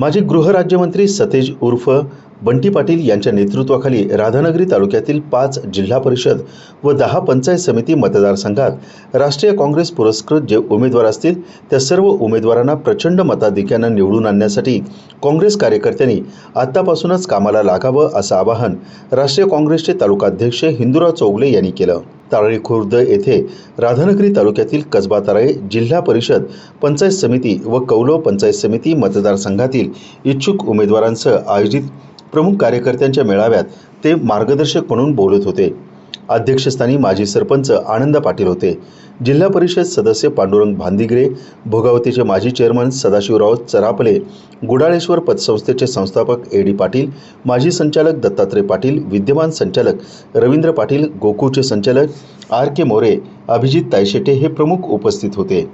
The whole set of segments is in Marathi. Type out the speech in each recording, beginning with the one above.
माजी गृहराज्यमंत्री सतेज उर्फ बंटी पाटील यांच्या नेतृत्वाखाली राधानगरी तालुक्यातील पाच जिल्हा परिषद व दहा पंचायत समिती मतदारसंघात राष्ट्रीय काँग्रेस पुरस्कृत जे उमेदवार असतील त्या सर्व उमेदवारांना प्रचंड मताधिक्यानं निवडून आणण्यासाठी काँग्रेस कार्यकर्त्यांनी आत्तापासूनच कामाला लागावं असं आवाहन राष्ट्रीय काँग्रेसचे तालुकाध्यक्ष हिंदुराव चौगले यांनी केलं. तारळी खुर्द येथे राधानगरी तालुक्यातील कसबा तराळे जिल्हा परिषद पंचायत समिती व कौलो पंचायत समिती मतदारसंघातील इच्छुक उमेदवारांसह आयोजित प्रमुख कार्यकर्त्यांच्या मेळाव्यात ते मार्गदर्शक म्हणून बोलत होते. अध्यक्षस्थानी माजी सरपंच आनंद पाटील होते. जिल्हा परिषद सदस्य पांडुरंग भांदिगरे भोगावतीचे माजी चेअरमन सदाशिवराव चरापले गुडाळेश्वर पतसंस्थेचे संस्थापक ए डी पाटील माजी संचालक दत्तात्रय पाटील विद्यमान संचालक रवींद्र पाटील गोकुळचे संचालक आर के मोरे अभिजित तायशेटे हे प्रमुख उपस्थित होते.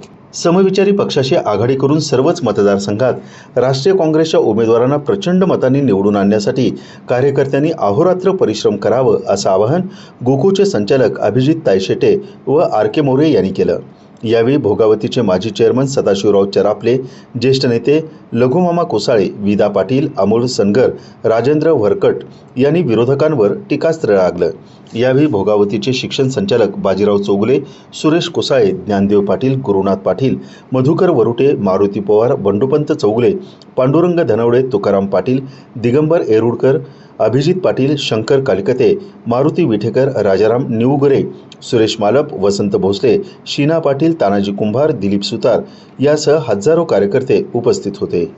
समविचारी पक्षाशी आघाडी करून सर्वच मतदारसंघात राष्ट्रीय काँग्रेसच्या उमेदवारांना प्रचंड मतांनी निवडून आणण्यासाठी कार्यकर्त्यांनी अहोरात्र परिश्रम करावं असं आवाहन गोकूचे संचालक अभिजित तायशेटे व आर के मोरे यांनी केलं. यावेळी भोगावतीचे माजी चेअरमन सदाशिवराव चरापले ज्येष्ठ नेते लघुमामा कोसाळे विदा पाटील अमोल सनगर राजेंद्र वरकट यांनी विरोधकांवर टीकास्त्र लागलं यावेळी भोगावतीचे शिक्षण संचालक बाजीराव चोगले सुरेश कोसाळे ज्ञानदेव पाटील गुरुनाथ पाटील मधुकर वरुटे मारुती पवार बंडोपंत चौगुले पांडुरंग धनवडे तुकाराम पाटील दिगंबर येरुडकर अभिजित पाटील शंकर कालिकते मारुती विठेकर राजाराम निवगरे सुरेश मालप वसंत भोसले शीना पाटील तानाजी कुंभार दिलीप सुतार यासह हजारो कार्यकर्ते उपस्थित होते.